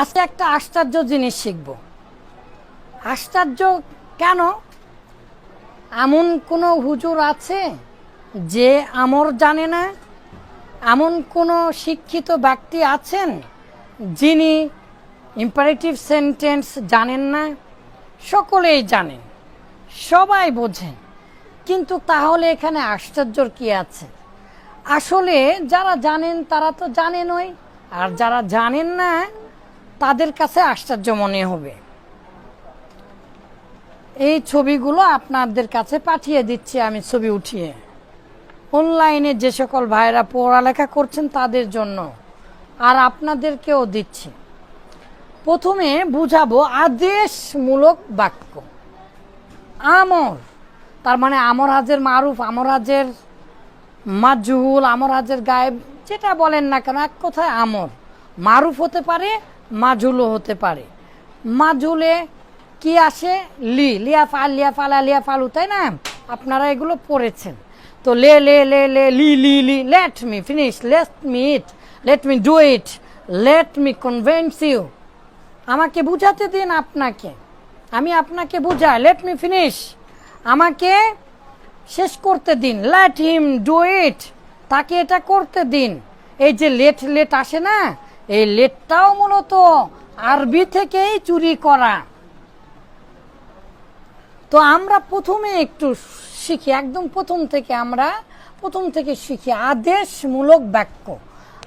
আজকে একটা আশ্চর্য জিনিস শিখব। আশ্চর্য কেন? এমন কোনো হুজুর আছে যে আমর জানে না? এমন কোনো শিক্ষিত ব্যক্তি আছেন যিনি ইম্পারেটিভ সেন্টেন্স জানেন না? সকলেই জানেন, সবাই বোঝেন। কিন্তু তাহলে এখানে আশ্চর্যর কি আছে? আসলে যারা জানেন তারা তো জানেনই, আর যারা জানেন না তাদের কাছে আশ্চর্য মনে হবে। এই ছবিগুলো আপনাদের কাছে পাঠিয়ে দিচ্ছি আমি ছবি উঠিয়ে। অনলাইনে যে সকল ভাইরা পড়ালেখা করছেন তাদের জন্য আর আপনাদেরকেও দিচ্ছি। প্রথমে বুঝাবো আদেশমূলক বাক্য। আমর, তার মানে আমর হাজের মারুফ, আমর হাজের মাজুল আমর হাজের গায়েব, যেটা বলেন না কেন, এক কথায় আমর। মারুফ হতে পারে মাজুলও হতে পারে। মাজুলে কি আসে? লি। লিয়া ফাল লিয়া ফালা লিয়া ফালু তাই না? আপনারা এগুলো পড়েছেন। তো লে লে লে লে, লি লি লি let me finish let me it let me do it let me convince you আমাকে বুঝাতে দিন আপনাকে। আমি আপনাকে বুঝাই লেট মি ফিনিশ আমাকে শেষ করতে দিন। লেট হিম ডু ইট তাকে এটা করতে দিন। এই যে লেট লেট আসে না? এই লেটটাও মূলত আরবি থেকেই চুরি করা। তো আমরা প্রথমে একটু শিখি, একদম প্রথম থেকে আমরা প্রথম থেকে শিখি। আদেশমূলক বাক্য।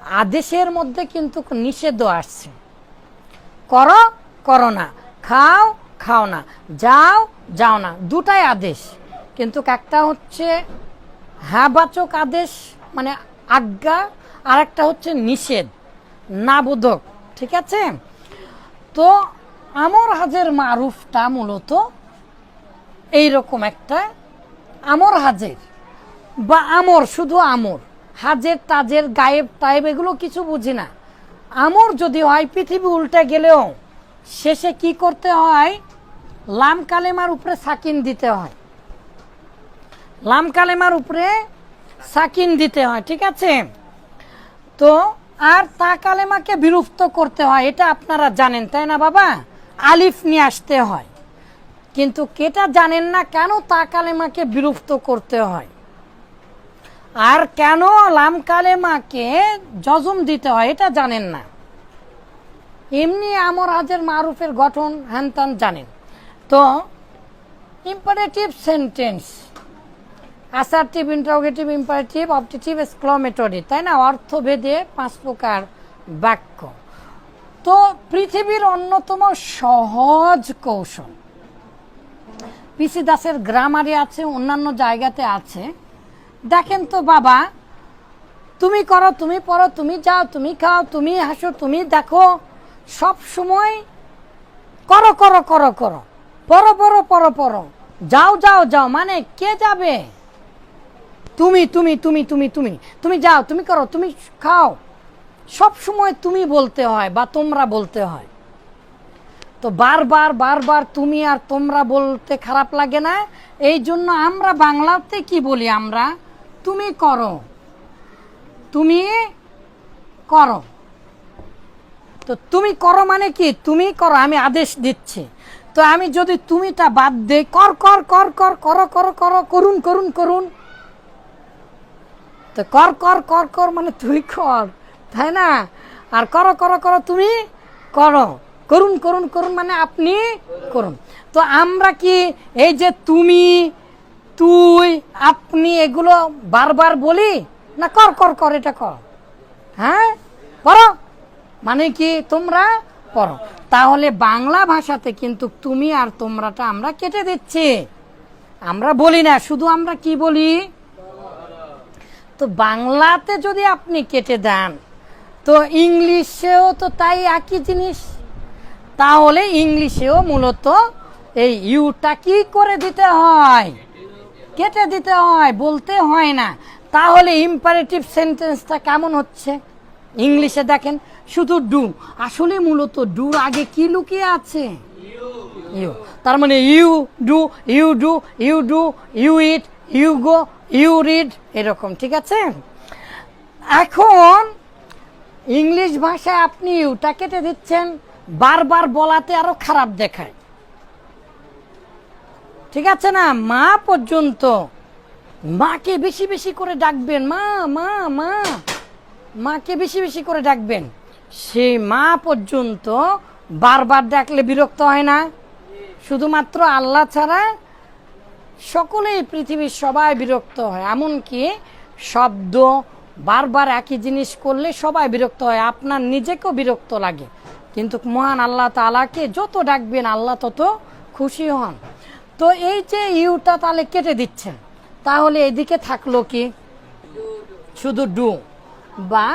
আদেশের মধ্যে কিন্তু নিষেধ আসছে। করো করো না। খাও খাও না। যাও যাও না। দুটাই আদেশ। কিন্তু একটা হচ্ছে হ্যাঁবাচক আদেশ মানে আজ্ঞা আর একটা হচ্ছে নিষেধ। নাবোধক ঠিক আছে? তো আমর হাজের মারুফটা মূলত এইরকম একটা আমর হাজের। বা আমর, শুধু আমর, হাজের, তাজের, গায়েব টায়েব এগুলো কিছু বুঝি না। আমর যদি হয়, পৃথিবী উল্টে গেলেও শেষে কি করতে হয়? লাম কালেমার উপরে সাকিন দিতে হয়। লাম কালেমার উপরে সাকিন দিতে হয়, ঠিক আছে? তো আর তা কালেমাকে বিলুপ্ত করতে হয়, এটা আপনারা জানেন, তাই না বাবা? আলিফ নিয়ে আসতে হয়। কিন্তু কেটা জানেন না কেন তা কালেমাকে বিলুপ্ত করতে হয়? আর কেন লাম কালেমাকে জজম দিতে হয়, এটা জানেন না। এমনি আমর আজের মারুফের গঠন হ্যান জানেন। তো imperative sentence assertive interrogative imperative optative exclamatory তাই না? অর্থভেদে পাঁচ প্রকার বাক্য। তো পৃথিবীর অন্যতম সহজ কৌশল। পিসি দাসের গ্রামারে আছে, অন্যান্য জায়গাতে আছে। দেখেন তো বাবা, তুমি করো, তুমি পড়ো, তুমি যাও, তুমি খাও, তুমি হাসো, তুমি দেখো, সব সময় করো করো করো করো। পড়ো পড়ো পড়ো পড়ো। যাও যাও যাও মানে কে যাবে? তুমি তুমি তুমি তুমি তুমি তুমি যাও, তুমি করো, তুমি খাও। সব সময় তুমি বলতে হয় বা তোমরা বলতে হয়। তো বারবার বারবার তুমি আর তোমরা বলতে খারাপ লাগে না। এই জন্য আমরা বাংলাতে কি বলি আমরা? তুমি করো। তুমি করো। তো তুমি করো মানে কি? তুমি করো, আমি আদেশ দিচ্ছি। তো আমি যদি তুমিটা বাদ দেই, কর কর কর কর, করো করো করো, করুন করুন করুন। তো কর কর কর কর মানে তুই কর, তাই না? আর করো করো করো তুমি করো। করুন করুন করুন মানে আপনি করুন। তো আমরা কি এই যে তুমি, তুই, আপনি এগুলো বারবার বলি? না, কর কর কর, এটা কর। হ্যাঁ? পড়ো। মানে কি তোমরা পড়ো। তাহলে বাংলা ভাষাতে কিন্তু তুমি আর তোমরাটা আমরা কেটে দিচ্ছি। আমরা বলি না, শুধু আমরা কি বলি? তো বাংলাতে যদি আপনি কেটে দেন, তো ইংলিশেও তো তাই একই জিনিস। তাহলে ইংলিশেও মূলত এই ইউটা কি করে দিতে হয়? কেটে দিতে হয়, বলতে হয় না। তাহলে ইম্পারেটিভ সেন্টেন্সটা কেমন হচ্ছে? ইংলিশে দেখেন, শুধু ডু। আসলে মূলত ডুর আগে কি লুকিয়ে আছে? ইউ। তার মানে you do you do you do, you it, you go you read এরকম, ঠিক আছে? এখন ইংলিশ ভাষায় আপনি ইউটা কেটে দিচ্ছেন, বারবার বলাতে আরও খারাপ দেখায়। ঠিক আছে না? মা পর্যন্ত, মাকে বেশি বেশি করে ডাকবেন। মা মা মা, মাকে বেশি বেশি করে ডাকবেন। সে মা পর্যন্ত বারবার ডাকলে বিরক্ত হয় না। শুধুমাত্র আল্লাহ ছাড়া সকলেই পৃথিবীর সবাই বিরক্ত হয়, এমনকি শব্দ, বারবার একই জিনিস করলে সবাই বিরক্ত হয়, আপনার নিজেকেও বিরক্ত লাগে। কিন্তু মহান আল্লাহ তালাকে যত ডাকবেন, আল্লাহ তত খুশি হন। তো এই যে ইউটা তাহলে কেটে দিচ্ছেন। তাহলে এদিকে থাকল কি? শুধু ডু। বা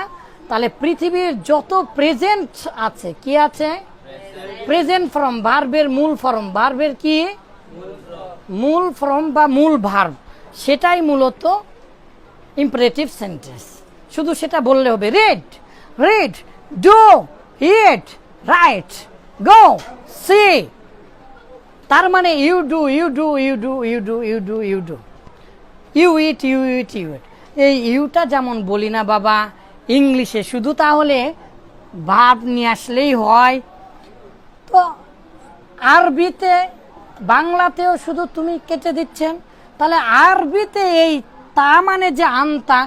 তাহলে পৃথিবীর যত প্রেজেন্ট আছে, কি আছে? প্রেজেন্ট ফর্ম ভার্বের মূল ফর্ম ভার্বের কি? মূল ফর্ম বা মূল ভার্ব সেটাই মূলত ইম্পারেটিভ সেন্টেন্স শুধু সেটা বললে হবে read read do it right go see তার মানে you do you do you do you do you do you do you it you it you it এই ইউটা যেমন বলি না বাবা, ইংলিশে শুধু তাহলে ভাব নিয়ে আসলেই হয়। তো আরবিতে বাংলাতেও শুধু তুমি কেটে দিচ্ছেন তাহলে আরবিতে এই তা মানে যে আনতা,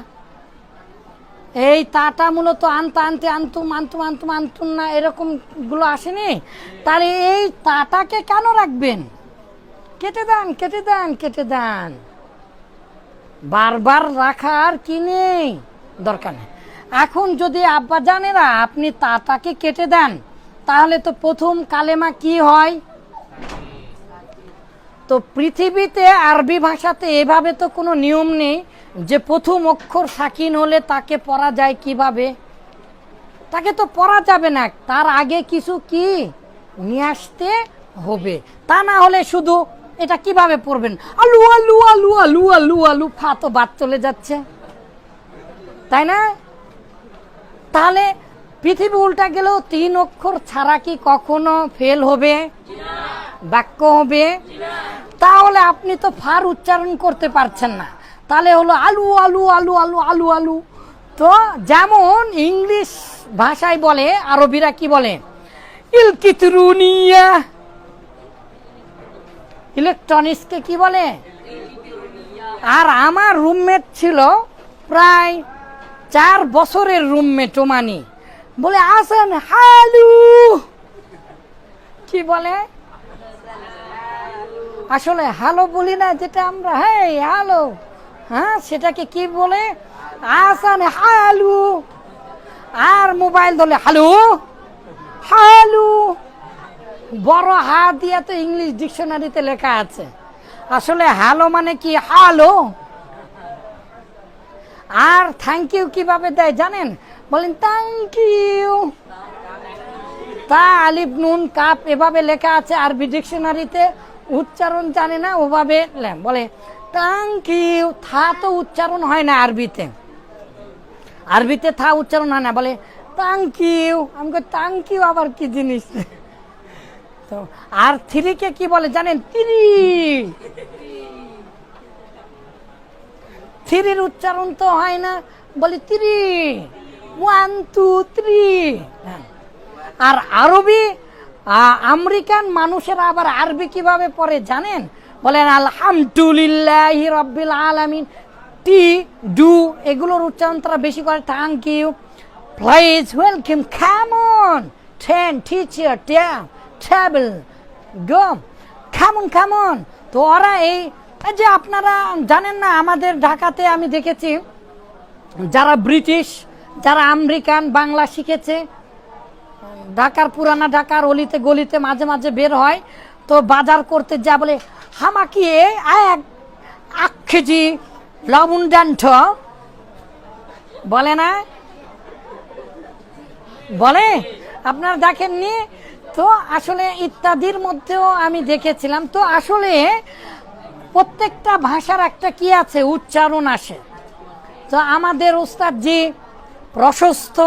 এই তাটা মূলত আনতা, আনতে, আনতুম আনতুম আনতুম আনতুম না এরকমগুলো আসেনি? তাহলে এই তাটাকে কেন রাখবেন? কেটে দেন কেটে দেন কেটে দেন। বারবার রাখার কি নেই? দরকার নেই। এখন যদি আব্বা জানেরা আপনি তাটাকে কেটে দেন, তাহলে তো প্রথম কালেমা কি হয়? তো পৃথিবীতে আরবি ভাষাতে এভাবে তো কোনো নিয়ম নেই যে প্রথম অক্ষর সাকিন হলে তাকে পড়া যায় কীভাবে? তাকে তো পড়া যাবে না। তার আগে কিছু কি? নিয়ে আসতে হবে। তা না হলে শুধু এটা কীভাবে পড়বেন? আলু আলু আলু আলু আলু আলু, ফা তো বাদ চলে যাচ্ছে। তাই না? তাহলে পৃথিবী উল্টা গেলেও তিন অক্ষর ছাড়া কি কখনো ফেল হবে? বাক্য হবে, তাহলে আপনি তো ফার উচ্চারণ করতে পারছেন না। তাহলে হলো আলু আলু আলু আলু আলু আলু। তো যেমন ইংলিশ ভাষায় বলে, আরবিরা কি বলে? ইলকিতরুনিয়া ইলেকট্রনিক্সকে কি বলে? আর আমার রুমমেট ছিল প্রায় চার বছরের রুমমেট ওমানি। বলে, আসেন হালু। কি বলে? আসলে হ্যালো বলি না যেটা আমরা হ্যাঁ হ্যালো হ্যাঁ সেটাকে কি বলে? আসান হ্যালু আর মোবাইল ধরলে হ্যালো হ্যালু বড় হা দিয়ে তো ইংলিশ ডিকশনারিতে লেখা আছে। আসলে হ্যালো মানে কি? হ্যালো আর থ্যাংক ইউ কীভাবে দেয় জানেন? বলেন থ্যাংক ইউ তা আলিফ নুন, কাপ এভাবে লেখা আছে আরবি ডিকশনারিতে। উচ্চারণ জানে না, ওভাবে বলে ইউ থা তো উচ্চারণ হয় না আরবিতে। আরবিতে থা উচ্চারণ হয় না, বলে ইউ আমি ইউ আবার কি জিনিস? তো, আর থ্রিকে কি বলে জানেন? তিরি থ্রির উচ্চারণ তো হয় না, বলে তিরি ওয়ান টু থ্রি আর আরবি আমেরিকান মানুষেরা আবার আরবি কীভাবে পড়ে জানেন? বলেন, আলহামদুলিল্লাহ রব্বিল আলামিন। টি ডু এগুলোর উচ্চারণ তারা বেশি করে। থ্যাংক ইউ প্লিজ ওয়েলকাম খামন ট্রেন টিচার ট্রাভেল গো খামন খামন তো ওরা এই যে আপনারা জানেন না, আমাদের ঢাকাতে আমি দেখেছি, যারা ব্রিটিশ, যারা আমেরিকান, বাংলা শিখেছে ঢাকার পুরানা ঢাকার অলিতে গলিতে মাঝে মাঝে বের হয়। তো বাজার করতে যা বলে, হামাকি এক এক কেজি লবণ ডান্ঠ বলে না? বলে? আপনারা দেখেননি? তো আসলে ইত্যাদির মধ্যেও আমি দেখেছিলাম। তো আসলে প্রত্যেকটা ভাষার একটা কি আছে? উচ্চারণ আসে। তো আমাদের ওস্তাদ জি প্রশস্ত,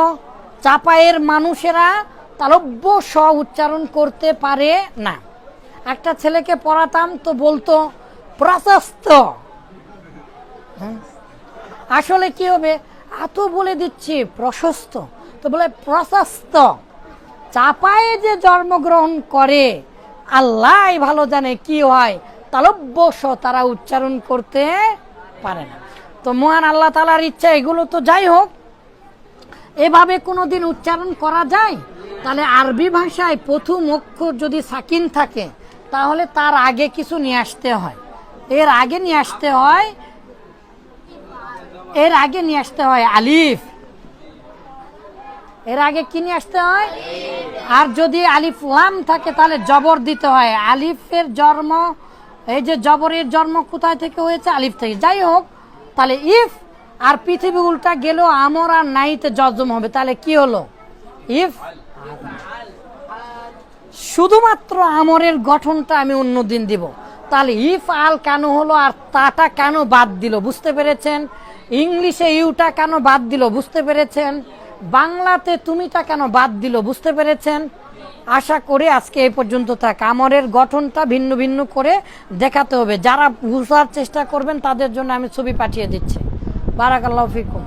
চাপায়ের মানুষেরা তালব্য স উচ্চারণ করতে পারে না। একটা ছেলেকে পড়াতাম তো বলতো, প্রশস্ত। হ্যাঁ। আসলে কি হবে? এত বলে দিচ্ছি, প্রশস্ত। তো বলে, প্রশস্ত। চাপায়ে যে জন্মগ্রহণ করে আল্লাহ ভালো জানে কি হয়। তালব্য স তারা উচ্চারণ করতে পারে না। তো মহান আল্লাহ তালার ইচ্ছা এগুলো তো যাই হোক। এভাবে কোনোদিন উচ্চারণ করা যায়? তাহলে আরবি ভাষায় প্রথম অক্ষর যদি সাকিন থাকে, তাহলে তার আগে কিছু নিয়ে আসতে হয়। এর আগে নিয়ে আসতে হয়, এর আগে নিয়ে আসতে হয় আলিফ। এর আগে কি নিয়ে আসতে হয়? আর যদি আলিফ লাম থাকে, তাহলে জবর দিতে হয়। আলিফের জন্ম, এই যে জবরের জন্ম কোথায় থেকে হয়েছে? আলিফ থেকে। যাই হোক, তাহলে ইফ আর পৃথিবী উল্টা গেলেও আমর আর নাইতে জজম হবে। তাহলে কি হলো? ইফ শুধুমাত্র আমরের গঠনটা আমি অন্যদিন দিব। তাহলে ইফ আল কেন হলো আর তাটা কেন বাদ দিল, বুঝতে পেরেছেন? ইংলিশে ইউটা কেন বাদ দিল, বুঝতে পেরেছেন? বাংলাতে তুমিটা কেন বাদ দিল, বুঝতে পেরেছেন? আশা করি আজকে এই পর্যন্ত থাক। আমরের গঠনটা ভিন্ন ভিন্ন করে দেখাতে হবে। যারা বুঝার চেষ্টা করবেন, তাদের জন্য আমি ছবি পাঠিয়ে দিচ্ছি। বারাকাল্লাহ ফিকুম।